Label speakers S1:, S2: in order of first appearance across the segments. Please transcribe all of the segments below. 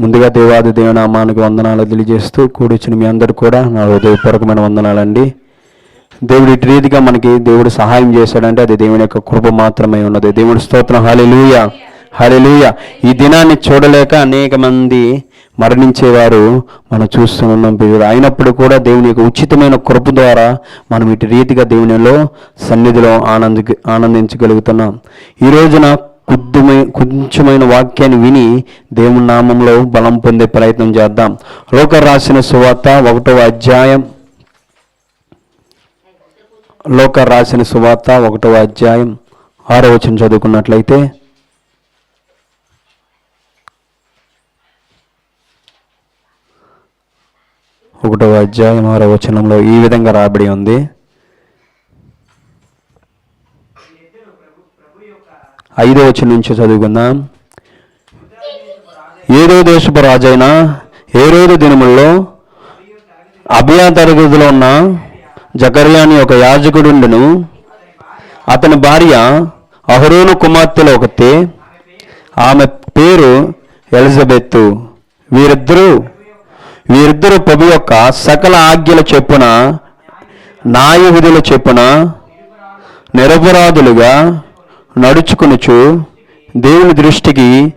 S1: ముందుగా దేవాది దేవనామానికి వందనాలు తెలియజేస్తూ కూడిచిన మీ అందరు కూడా నా హృదయపూర్వకమైన వందనాలండి. దేవుడి ఇటు రీతిగా మనకి దేవుడు సహాయం చేశాడంటే అది దేవుని యొక్క కృప మాత్రమే ఉన్నది. దేవుడి స్తోత్రం. హాలెలూయ హాలెలూయ ఈ దినాన్ని చూడలేక అనేక మంది మరణించేవారు మనం చూస్తున్నాం పేరు అయినప్పుడు కూడా దేవుని యొక్క ఉచితమైన కృప ద్వారా మనం ఇటు రీతిగా దేవునిలో సన్నిధిలో ఆనంది ఆనందించగలుగుతున్నాం. ఈ రోజున కొద్దిమై కొంచెమైన వాక్యాన్ని విని దేవుని నామంలో బలం పొందే ప్రయత్నం చేద్దాం. లోక రాసిన సువార్త ఒకటవ అధ్యాయం. లోక రాసిన సువార్త ఒకటవ అధ్యాయం. ఆరో వచనం చదువుకున్నట్లయితే ఒకటవ అధ్యాయం ఆరో వచనంలో ఈ విధంగా రాబడి ఉంది. ఐదో వచ్చిన నుంచి చదువుకుందాం. ఏదో దేశపు రాజైన ఏ రోజు దినముల్లో అభియా తరగతిలో ఉన్న జకర్యా అని ఒక యాజకుడుండును. అతని భార్య అహరోను కుమార్తెలో ఒకతే ఆమె పేరు ఎలిజబెత్తు వీరిద్దరూ వీరిద్దరు ప్రభు యొక్క సకల ఆజ్ఞల చెప్పున న్యాయ విధుల చెప్పున నిరపరాధులుగా నడుచుకునుచు దేవుని దృష్టికి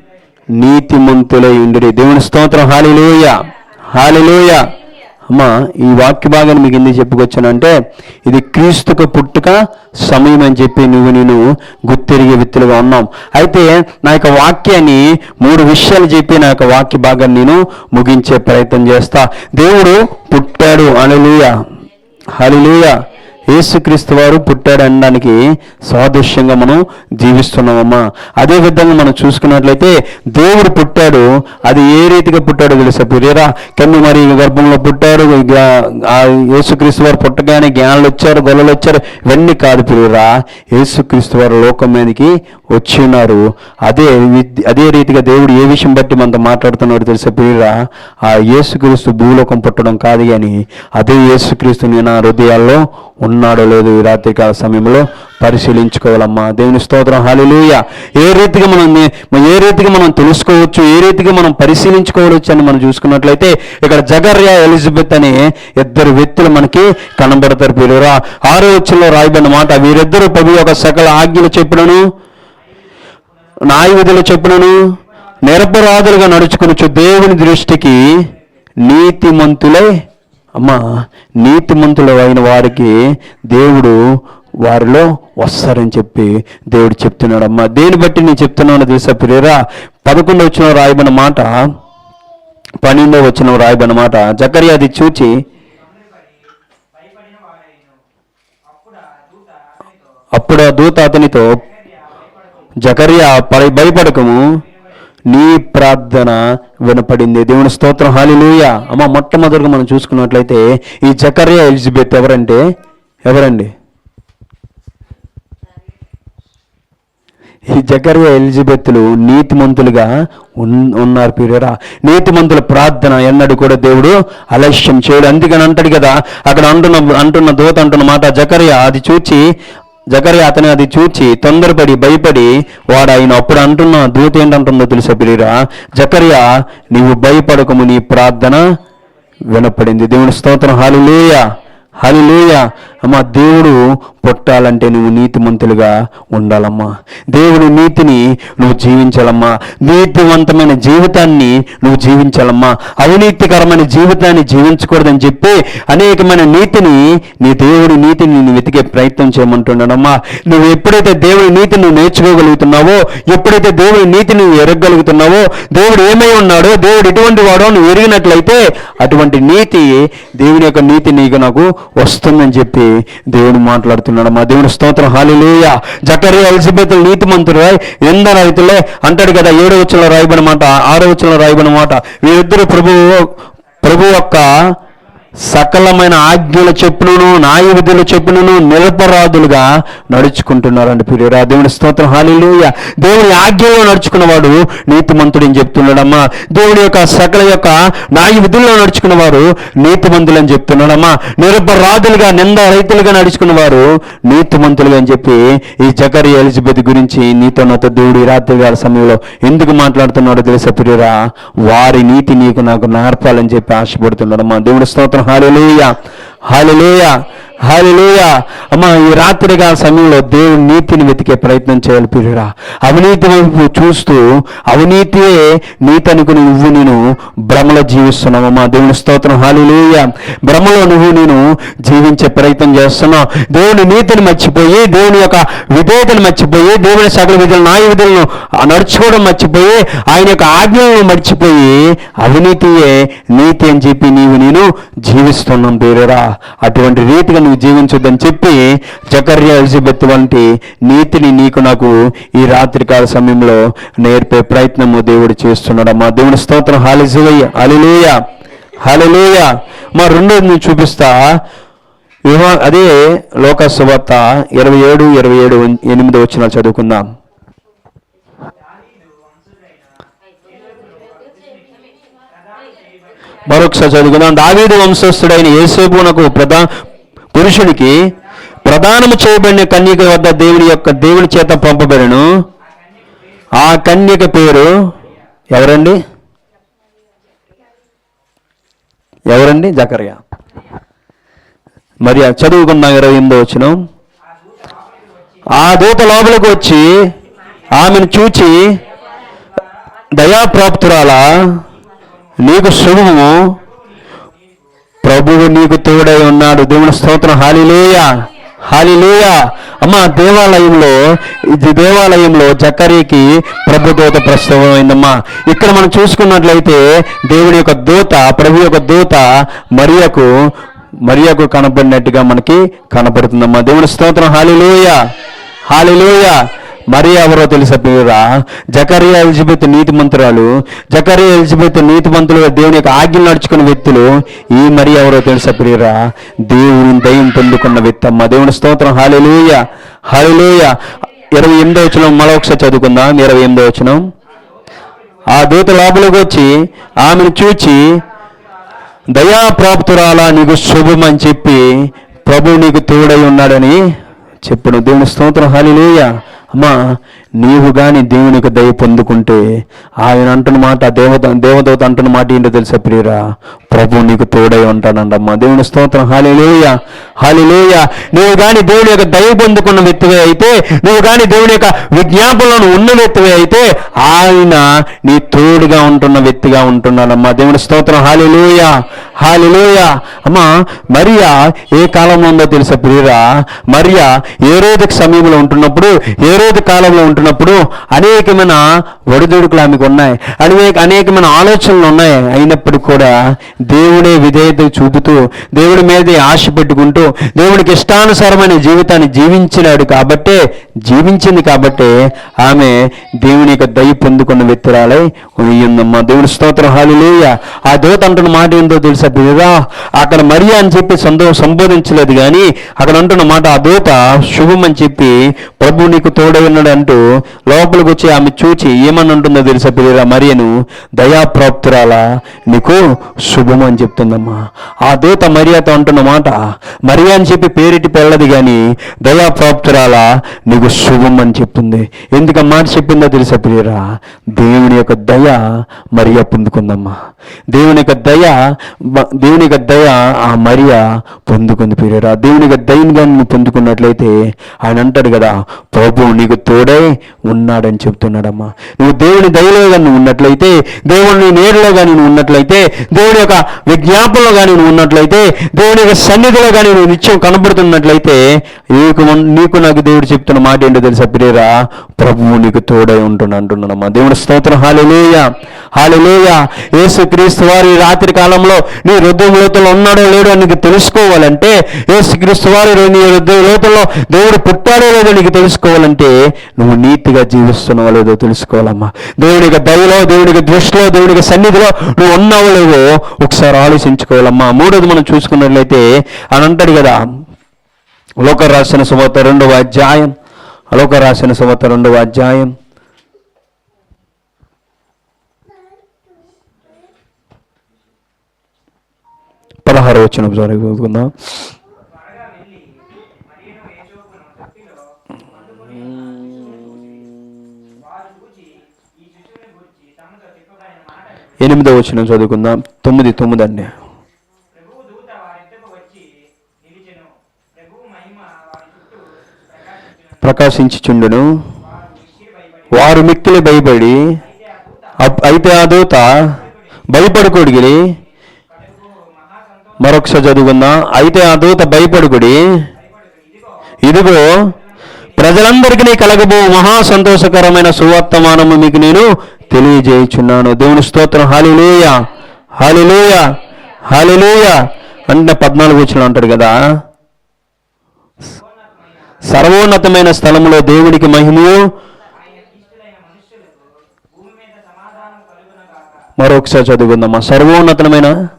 S1: నీతిమంతులై ఉండి దేవుని స్తోత్రం. హాలిలోయ. హాలిలోయ. అమ్మా ఈ వాక్య భాగాన్ని మీకు ఎందుకు చెప్పుకొచ్చానంటే ఇది క్రీస్తుకు పుట్టుక సమయం అని చెప్పి నువ్వు నేను గుర్తిరిగే వ్యక్తులుగా ఉన్నాం అయితే నా యొక్క వాక్యాన్ని మూడు విషయాలు చెప్పి నా యొక్క వాక్య భాగాన్ని నేను ముగించే ప్రయత్నం చేస్తా. దేవుడు పుట్టాడు. అలలుయ హలిలుయ. యేసుక్రీస్తు వారు పుట్టాడు అనడానికి సాదృశ్యంగా మనం జీవిస్తున్నామమ్మా. అదే విధంగా మనం చూసుకున్నట్లయితే దేవుడు పుట్టాడు. అది ఏ రీతిగా పుట్టాడో తెలుసా ప్రియరా కన్ను మరి గర్భంలో పుట్టాడు ఆ యేసుక్రీస్తు వారు పుట్టగానే జ్ఞానులు వచ్చారు గొల్లలు వచ్చారు. ఇవన్నీ కాదు ప్రియరా యేసుక్రీస్తు వారు లోకం మీదకి వచ్చి ఉన్నారు. అదే వి- అదే రీతిగా దేవుడు ఏ విషయం బట్టి మనతో మాట్లాడుతున్నాడు తెలుసా ప్రియరా ఆ యేసుక్రీస్తు భూలోకం పుట్టడం కాదు కానీ అదే యేసుక్రీస్తు నేను హృదయాల్లో ఉన్న ఉన్నాడో లేదో ఈ రాత్రికాల సమయంలో పరిశీలించుకోవాలమ్మా. దేవుని స్తోత్రం. హాలిలుయ ఏ రీతిగా మనం ఏ రీతిగా మనం తెలుసుకోవచ్చు ఏ రీతిగా మనం పరిశీలించుకోవచ్చు అని మనం చూసుకున్నట్లయితే ఇక్కడ జగర్యా ఎలిజబెత్ అనే ఇద్దరు వ్యక్తులు మనకి కనబడతారు పేరురా ఆరో వచ్చిలో రాయబడిన మాట వీరిద్దరూ ప్రభు ఒక సకల ఆజ్ఞలు చెప్పినను న్యాయ విధులు చెప్పినను నిరపరాధులుగా నడుచుకునొచ్చు దేవుని దృష్టికి నీతిమంతులే అమ్మా నీతిమంతులు అయిన వారికి దేవుడు వారిలో వస్తారని చెప్పి దేవుడు చెప్తున్నాడు అమ్మ. దేని బట్టి నేను చెప్తున్నాను తెలుసా ప్రియరా పదకొండు వచ్చిన రాయబడిన మాట పన్నెండో వచ్చిన రాయబడిన మాట జకరియా అది చూచి అప్పుడు ఆ దూత అతనితో జకరియా పై భయపడకము నీ ప్రార్థన వినపడింది. దేవుని స్తోత్రం. హాలిలూయ అమ్మ మొట్టమొదటిగా మనం చూసుకున్నట్లయితే ఈ జకరియా ఎలిజబెత్ ఎవరంటే? ఎవరండి? ఈ జకరియా ఎలిజబెత్లు నీతిమంతులుగా ఉన్- ఉన్నారు పీరియరా నీతిమంతుల ప్రార్థన ఎన్నడు కూడా దేవుడు అలక్ష్యం చేయడు. అందుకని అంటాడు కదా అక్కడ అంటున్న అంటున్న దూత అంటున్న మాట జకర్య అది చూచి జకర్య అతని అది చూచి తొందరపడి భయపడి వాడు ఆయన అప్పుడు అంటున్న దూత ఏంటంటుందో తెలుసా పిరిరా జకర్య నీవు భయపడకము నీ ప్రార్థన వినపడింది. దేవుని స్తోత్రం. హాలిలేయ హాలిలేయ అమ్మా దేవుడు పుట్టాలంటే నువ్వు నీతిమంతులుగా ఉండాలమ్మా. దేవుని నీతిని నువ్వు జీవించాలమ్మా. నీతివంతమైన జీవితాన్ని నువ్వు జీవించాలమ్మా. అవినీతికరమైన జీవితాన్ని జీవించకూడదని చెప్పి అనేకమైన నీతిని నీ దేవుడి నీతిని నువ్వు వెతికే ప్రయత్నం చేయమంటున్నాడమ్మా. నువ్వు ఎప్పుడైతే దేవుడి నీతిని నువ్వు నేర్చుకోగలుగుతున్నావో ఎప్పుడైతే దేవుడి నీతిని నువ్వు ఎరగగలుగుతున్నావో దేవుడు ఏమై ఉన్నాడో దేవుడు ఎటువంటి వాడో నువ్వు ఎరిగినట్లయితే అటువంటి నీతి దేవుని యొక్క నీతి నీకు నాకు వస్తుందని చెప్పి దేవుడు మాట్లాడుతున్నాడు. మా దేవుని స్తోత్రం. హాలిలేయ జకరి ఎలిజబెత్ నీతి మంత్రులు ఎందరు రైతులే? అంటాడు కదా ఏడో వచ్చిన రాయబడిన మాట ఆరో వచ్చిన రాయబడిన మాట. వీరిద్దరు ప్రభు ప్రభు యొక్క సకలమైన ఆజ్ఞల చెప్పులను న్యాయ విధుల చెప్పులను నిరపరాధులుగా నడుచుకుంటున్నారండి ప్రియురా దేవుని స్తోత్రం హాలిలోయ. దేవుని ఆజ్ఞలో నడుచుకున్నవాడు నీతిమంతుడని చెప్తున్నాడమ్మా. దేవుని యొక్క సకల యొక్క న్యాయ విధుల్లో నడుచుకున్నవారు నీతిమంతులని చెప్తున్నాడమ్మా. నిరపరాధులుగా నింద రైతులుగా నడుచుకున్నవారు నీతిమంతులుగా అని చెప్పి ఈ జకరి ఎలిజబెత్ గురించి నీతో నాతో దేవుడు రాత్రి గారి సమయంలో ఎందుకు మాట్లాడుతున్నాడో తెలుసా ప్రియురా వారి నీతి నీకు నాకు నేర్పాలని చెప్పి ఆశపడుతున్నాడమ్మా. దేవుడి స్తోత్రం హాలిలోయ హాలిలోయ హాలిలోయ అమ్మా ఈ రాత్రిగా సమయంలో దేవుని నీతిని వెతికే ప్రయత్నం చేయాలి ప్రియురా అవినీతి వైపు చూస్తూ అవినీతియే నీతి అనుకుని నువ్వు నేను భ్రమలో జీవిస్తున్నావమ్మా దేవుని స్తోత్రం. హాలిలోయ భ్రమలో నువ్వు నేను జీవించే ప్రయత్నం చేస్తున్నావు దేవుని నీతిని మర్చిపోయి దేవుని యొక్క విధేయతను మర్చిపోయి దేవుని సకల విధులు నాయ విధులను నడుచుకోవడం మర్చిపోయి ఆయన యొక్క ఆజ్ఞలను మర్చిపోయి అవినీతియే నీతి అని చెప్పి నీవు నేను జీవిస్తున్నాం పేరురా అటువంటి రీతిగా నువ్వు జీవించొద్దని చెప్పి జకర్య ఎలిజబెత్ వంటి నీతిని నీకు నాకు ఈ రాత్రికాల సమయంలో నేర్పే ప్రయత్నము దేవుడు చేస్తున్నాడమ్మా దేవుని స్తోత్రం. హాలిజువయ్య హాలిలోయ హాలిలోయ మా రెండోది నేను చూపిస్తా. వివా అదే లోక సువార్త ఇరవై ఏడు ఇరవై ఏడు ఎనిమిది వచ్చిన చదువుకుందాం. మరొకసారి చదువుకుందాం. దావీదు వంశస్థుడైన ఏసేపునకు ప్రధా పురుషుడికి ప్రదానము చేయబడిన కన్యక వద్ద దేవుని యొక్క దేవుని చేత పంపబడను ఆ కన్యక పేరు ఎవరండి? ఎవరండి? జకర్య. మరి చదువుకున్నాం ఇరవై ఎనిమిదో వచ్చిన ఆ దూత లోపలికి వచ్చి ఆమెను చూచి దయాప్రాప్తురాలా నీకు శుభము. ప్రభువు నీకు తోడై ఉన్నాడు. దేవుని స్తోత్రం. హాలిలేయ హాలిలేయ అమ్మ దేవాలయంలో ఇది దేవాలయంలో జకరీకి ప్రభు దూత ప్రస్తుతమైందమ్మా ఇక్కడ మనం చూసుకున్నట్లయితే దేవుడి యొక్క దూత ప్రభు యొక్క దూత మరియకు మరియకు కనపడినట్టుగా మనకి కనపడుతుందమ్మా దేవుని స్తోత్రం. హాలిలోయ హాలిలోయ మరి ఎవరో తెలుసా పేరురా జకరియా ఎలిజబెత్ నీతి మంత్రాలు జకరియా ఎలిజబెత్ నీతి మంత్రులు దేవుని యొక్క ఆజ్ఞలు నడుచుకున్న వ్యక్తులు ఈ మరి ఎవరో తెలుసా ప్రియరా? దేవుని దయం పొందుకున్న వ్యక్తి అమ్మ. దేవుని స్తోత్రం. హాలిలోయ హాలిలోయ ఇరవై ఎనిమిదో వచ్చిన మరొకసారి చదువుకుందాం. ఇరవై ఎనిమిదో వచ్చిన ఆ దూత లోపలికి వచ్చి ఆమెను చూచి దయాప్రాప్తురాలా నీకు శుభం అని చెప్పి ప్రభు నీకు తోడై ఉన్నాడని చెప్పను దేవుని స్తోత్రం. హాలిలోయ అమ్మా నీవు కానీ దేవునికి దయ పొందుకుంటే ఆయన అంటున్న మాట దేవత దేవదూత అంటున్న మాట ఏంటో తెలుసా ప్రియరా? ప్రభు నీకు తోడై ఉంటానండమ్మా దేవుని స్తోత్రం. హాలిలేయ హాలిలేయ నువ్వు కానీ దేవుని యొక్క దయ పొందుకున్న వ్యక్తివే అయితే నువ్వు కానీ దేవుని యొక్క విజ్ఞాపనలను ఉన్న వ్యక్తివే అయితే ఆయన నీ తోడుగా ఉంటున్న వ్యక్తిగా ఉంటున్నాడమ్మా. దేవుని స్తోత్రం. హాలిలేయ హాలిలేయ అమ్మా మరియా ఏ కాలంలో ఉందో తెలుసా ప్రియరా? మరియా ఏ రోజుకి సమయంలో ఉంటున్నప్పుడు ఏ రోజు కాలంలో ఉంటున్నప్పుడు అనేకమైన ఒడిదుడుకులు ఆమెకు ఉన్నాయి. అనేక అనేకమైన ఆలోచనలు ఉన్నాయి. అయినప్పటికీ కూడా దేవుడే విధేయత చూపుతూ దేవుడి మీదే ఆశ పెట్టుకుంటూ దేవుడికి ఇష్టానుసారమైన జీవితాన్ని జీవించినాడు కాబట్టే జీవించింది కాబట్టే ఆమె దేవుని యొక్క దయ పొందుకున్న వ్యక్తురాలై ఉందమ్మా దేవుడి స్తోత్రం. హాలిలేయ ఆ దూత అంటున్న మాట ఏందో తెలుసా అక్కడ మరియా అని చెప్పి సందో సంబోధించలేదు కానీ అక్కడ అంటున్న మాట ఆ దూత శుభం అని చెప్పి ప్రభు నీకు తోడై ఉన్నాడు అంటూ లోపలికి వచ్చి ఆమె చూచి ఏమని ఉంటుందో తెలుసా పిల్లరా మరియను? దయాప్రాప్తురాలా నీకు శుభం అని చెప్తుందమ్మా. ఆ దూత మరియాతో అంటున్న మాట మరియా అని చెప్పి పేరిటి పెళ్ళది కానీ దయాప్రాప్తురాలా నీకు శుభం అని చెప్తుంది. ఎందుకు మాట చెప్పిందో తెలుసా ప్రియరా? దేవుని యొక్క దయ మరియా పొందుకుందమ్మా. దేవుని యొక్క దయ దేవుని యొక్క దయ ఆ మరియా పొందుకుంది పిల్లరా దేవుని యొక్క దయని కానీ నువ్వు పొందుకున్నట్లయితే ఆయన అంటాడు కదా ప్రభు నీకు తోడై ఉన్నాడని చెప్తున్నాడమ్మా. నువ్వు దేవుని దయలో కానీ ఉన్నట్లయితే దేవుని నేరులో కానీ నువ్వు ఉన్నట్లయితే దేవుని యొక్క విజ్ఞాపనలో కానీ నువ్వు ఉన్నట్లయితే దేవుని యొక్క సన్నిధిలో కానీ నువ్వు నిత్యం కనబడుతున్నట్లయితే నీకు నీకు నాకు దేవుడు చెప్తున్న మాట ఏంటో తెలుసా ప్రియరా? ప్రభువు నీకు తోడై ఉంటుంది అంటున్నానమ్మా దేవుని స్తోత్రం. హాలెలూయ హాలిలేయ యేసు క్రీస్తు వారి రాత్రి కాలంలో నీ హృదయం లోతుల్లో ఉన్నాడో లేడో నీకు తెలుసుకోవాలంటే యేసు క్రీస్తు వారి నీ హృదయ లోతుల్లో దేవుడు పుట్టాడో లేదో నీకు తెలుసుకోవాలంటే నువ్వు నీతిగా జీవిస్తున్నావో లేదో తెలుసుకోవాలమ్మా. దేవునికి దయలో దేవునికి దృష్టిలో దేవునికి సన్నిధిలో నువ్వు ఉన్నావో లేవో ఒకసారి ఆలోచించుకోవాలమ్మా. మూడోది మనం చూసుకున్నట్లయితే అని అంటాడు కదా లోక రాసిన సుమత రెండవ అధ్యాయం. లోక రాసిన సుమత రెండవ అధ్యాయం. పదహారు వచ్చిన చదువుకుందాం. ఎనిమిదో వచ్చిన చదువుకుందాం. తొమ్మిది తొమ్మిది అండి. ప్రకాశించుచుండును.
S2: వారు మిక్కిలి భయపడి అయితే ఆ దూత
S1: అప్- అయితే ఆ దూత మరొకసారి చదువుకుందాం. అయితే ఆ దూత భయపడుకుడి
S2: ఇదిగో
S1: ప్రజలందరికీ కలగబో మహా సంతోషకరమైన సువర్తమానము మీకు నేను తెలియజేయుచున్నాను. దేవుని స్తోత్రం. హాలిలోయ హాలిలోయ హాలిలోయ అంటే పద్నాలుగు వచ్చిన అంటాడు కదా. సర్వోన్నతమైన స్థలంలో దేవునికి మహిమయు. మరొకసారి చదువుకుందామా? సర్వోన్నతమైన
S2: దేవుడికి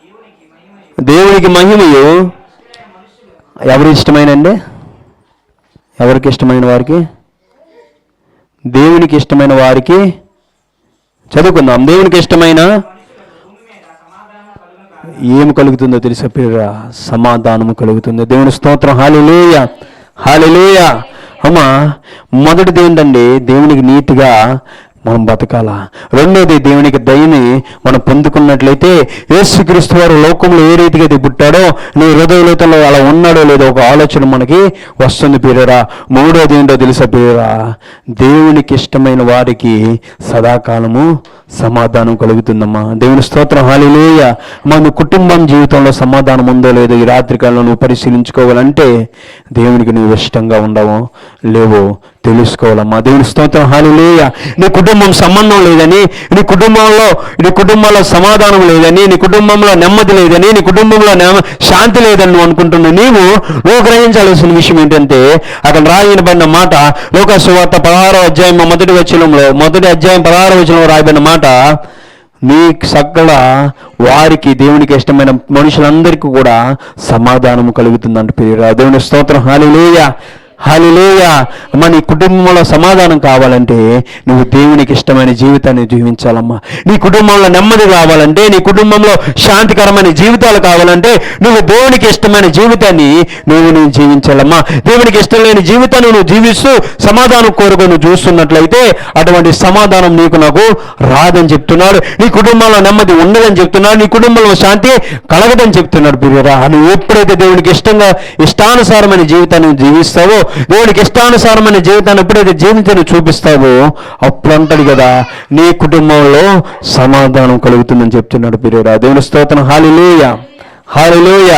S2: దేవునికి మహిమయు
S1: దేవునికి మహిమయు
S2: ఇష్టలైన మనుష్యులు
S1: ఎవరి ఇష్టమైనండి? ఎవరికి ఇష్టమైన వారికి? దేవునికి ఇష్టమైన వారికి? చదువుకుందాం. దేవునికి ఇష్టమైన
S2: ఏం
S1: ఏమి కలుగుతుందో తెలిసే పేరు సమాధానము కలుగుతుంది. దేవుని స్తోత్రం. హాలిలేయ హాలిలేయ అమ్మా మొదటిది ఏంటండి? దేవునికి నీతిగా మనం బతకాల? రెండోది దేవునికి దయని మనం పొందుకున్నట్లయితే యేసుక్రీస్తు వారు లోకంలో ఏ రీతిగా అయితే పుట్టాడో నీ హృదయలోతంలో అలా ఉన్నాడో లేదో ఒక ఆలోచన మనకి వస్తుంది పేరురా మూడోది ఏంటో తెలుసా పేరురా దేవునికి ఇష్టమైన వారికి సదాకాలము సమాధానం కలుగుతుందమ్మా. దేవుని స్తోత్రం హాలిలేయ మన కుటుంబం జీవితంలో సమాధానం ఉందో లేదో ఈ రాత్రికాలంలో నువ్వు పరిశీలించుకోవాలంటే దేవునికి నువ్వు ఇష్టంగా ఉండవో. లేవో తెలుసుకోవాలమ్మా. దేవుని స్తోత్రం హాలిలేయ నీ కుటుంబం సంబంధం లేదని నీ కుటుంబంలో నీ కుటుంబంలో సమాధానం లేదని నీ కుటుంబంలో నెమ్మది లేదని నీ కుటుంబంలో నెమ్మ- శాంతి లేదని నువ్వు అనుకుంటున్నావు. నీవు నువ్వు గ్రహించాల్సిన విషయం ఏంటంటే అక్కడ రాయబడిన మాట లోక సువార్త పదహారో అధ్యాయం మొదటి వచనంలో మొదటి అధ్యాయం పదహారో వచనంలో రాయబడిన మాట నీ సకల వారికి దేవునికి ఇష్టమైన మనుషులందరికీ కూడా సమాధానం కలుగుతుందంట పేరు దేవుని స్తోత్రం. హాలిలేయ హాలిలేయ మన నీ కుటుంబంలో సమాధానం కావాలంటే నువ్వు దేవునికి ఇష్టమైన జీవితాన్ని జీవించాలమ్మా. నీ కుటుంబంలో నెమ్మది కావాలంటే నీ కుటుంబంలో శాంతికరమైన జీవితాలు కావాలంటే నువ్వు దేవునికి ఇష్టమైన జీవితాన్ని నువ్వు నువ్వు జీవించాలమ్మా. దేవునికి ఇష్టం లేని జీవితాన్ని నువ్వు జీవిస్తూ సమాధానం కోరుకు నువ్వు చూస్తున్నట్లయితే అటువంటి సమాధానం నీకు నాకు రాదని చెప్తున్నాడు. నీ కుటుంబంలో నెమ్మది ఉండదని చెప్తున్నాడు. నీ కుటుంబంలో శాంతి కలగదని చెప్తున్నాడు బిర్యరా నువ్వు ఎప్పుడైతే దేవునికి ఇష్టంగా ఇష్టానుసారమైన జీవితాన్ని జీవిస్తావో దేవునికి ఇష్టానుసారమైన జీవితాన్ని ఎప్పుడైతే జీవితాన్ని చూపిస్తావో అప్పుడు అంటాడు కదా నీ కుటుంబంలో సమాధానం కలుగుతుందని చెప్తున్నాడు ప్రియరా దేవుని స్తోత్రం. Hallelujah hallelujah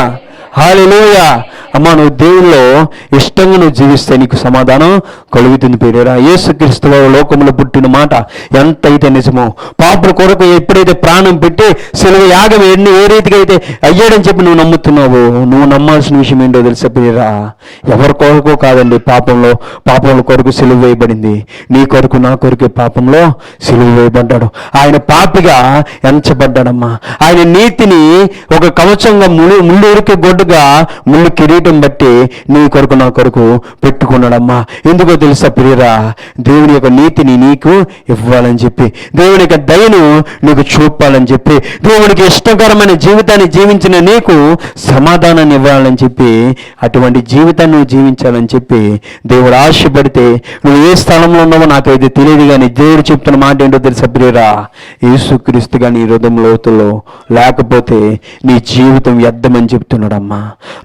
S1: hallelujah. అమ్మా నువ్వు దేవుల్లో ఇష్టంగా నువ్వు జీవిస్తే నీకు సమాధానం కలుగుతుంది పేరేరా. యేసుక్రీస్తు లోకంలో పుట్టిన మాట ఎంత అయితే నిజమో పాపుల కొరకు ఎప్పుడైతే ప్రాణం పెట్టి సెలవు యాగం ఎన్ని ఏ రీతిగా అయితే అయ్యాడని చెప్పి నువ్వు నమ్ముతున్నావు నువ్వు నమ్మాల్సిన విషయం ఏంటో తెలుసా పేరేరా? ఎవరి కొరకు కాదండి పాపంలో పాపముల కొరకు సిలువ వేయబడింది. నీ కొరకు నా కొరకు పాపంలో సిలువ వేయబడ్డాడు. ఆయన పాపిగా ఎంచబడ్డాడమ్మా. ఆయన నీతిని ఒక కవచంగా ముళ్ళు ముళ్ళు గొడ్డ గొడ్డుగా ముళ్ళు కిరీటం బట్టి నీ కొరకు నా కొరకు పెట్టుకున్నాడమ్మా. ఎందుకో తెలుసా ప్రియరా? దేవుని యొక్క నీతిని నీకు ఇవ్వాలని చెప్పి దేవుని యొక్క దయను నీకు చూపాలని చెప్పి దేవునికి ఇష్టకరమైన జీవితాన్ని జీవించిన నీకు సమాధానాన్ని ఇవ్వాలని చెప్పి అటువంటి జీవితాన్ని నువ్వు జీవించాలని చెప్పి దేవుడు ఆశపడితే నువ్వు ఏ స్థలంలో ఉన్నావో నాకైతే తెలియదు కానీ దేవుడు చెప్తున్న మాట ఏంటో తెలుసా ప్రియరా? యేసుక్రీస్తుగా నీ హృదయం లోతులో లేకపోతే నీ జీవితం వ్యర్థమని చెప్తున్నాడమ్మా.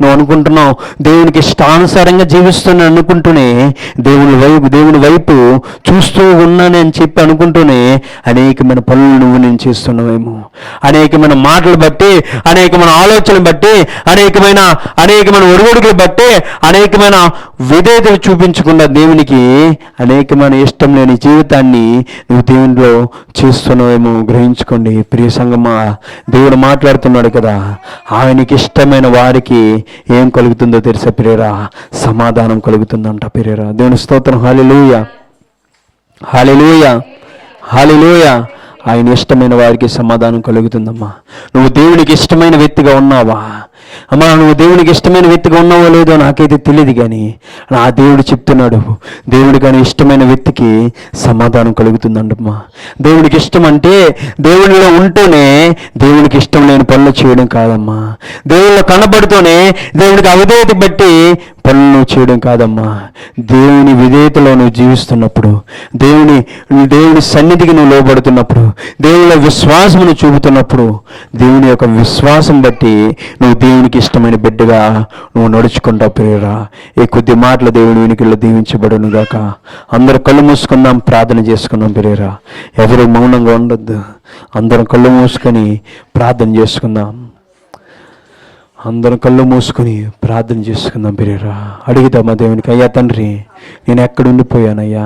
S1: నువ్వు అనుకుంటున్నావు దేవునికి ఇష్టానుసారంగా జీవిస్తున్నా అనుకుంటూనే దేవుని వైపు దేవుని వైపు చూస్తూ ఉన్నానని అని చెప్పి అనుకుంటూనే అనేకమైన పనులు నువ్వు నేను చేస్తున్నావేమో. అనేకమైన మాటలు బట్టి అనేకమైన ఆలోచనలు బట్టి అనేకమైన అనేకమైన ఒడిగొడుగులు బట్టి అనేకమైన విధేయతలు చూపించకుండా దేవునికి అనేకమైన ఇష్టం లేని జీవితాన్ని నువ్వు దేవునిలో చేస్తున్నావేమో గ్రహించుకోండి. ప్రియ సంగమా దేవుడు మాట్లాడుతున్నాడు కదా ఆయనకి ఇష్టమైన వారి వారికి ఏం కలుగుతుందో తెలుసా పిరేరా సమాధానం కలుగుతుందంట పిరేరా దేవుని స్తోత్రం. హాలిలూయ హాలిలూయ హాలిలూయ ఆయన ఇష్టమైన వారికి సమాధానం కలుగుతుందమ్మా. నువ్వు దేవునికి ఇష్టమైన వ్యక్తిగా ఉన్నావా? అమ్మా నువ్వు దేవునికి ఇష్టమైన వ్యక్తిగా ఉన్నావో లేదో నాకైతే తెలియదు కానీ ఆ దేవుడు చెప్తున్నాడు దేవుడు కానీ ఇష్టమైన వ్యక్తికి సమాధానం కలుగుతుందండమ్మా. దేవుడికి ఇష్టం అంటే దేవుడిలో ఉంటూనే దేవునికి ఇష్టం లేని పనులు చేయడం కాదమ్మా. దేవుళ్ళు కనబడుతూనే దేవుడికి అవిధేయత బట్టి పనులు చేయడం కాదమ్మా. దేవుని విధేయతలో నువ్వు జీవిస్తున్నప్పుడు దేవుని దేవుని సన్నిధికి నువ్వు లోబడుతున్నప్పుడు దేవుని విశ్వాసమును చూపుతున్నప్పుడు దేవుని యొక్క విశ్వాసం బట్టి నువ్వు దేవునికి ఇష్టమైన బిడ్డగా నువ్వు నడుచుకుంటావు ప్రేరా ఈ కొద్ది మాటలు దేవుని వెనుకల్లో దీవించబడును గాక అందరూ కళ్ళు మూసుకుందాం ప్రార్థన చేసుకుందాం ప్రేరా ఎవరు మౌనంగా ఉండొద్దు. అందరం కళ్ళు మూసుకొని ప్రార్థన చేసుకుందాం. అందరం కళ్ళు మూసుకొని ప్రార్థన చేసుకుందాం ప్రేరా అడుగుతామా దేవునికి అయ్యా తండ్రి నేను ఎక్కడ ఉండిపోయానయ్యా?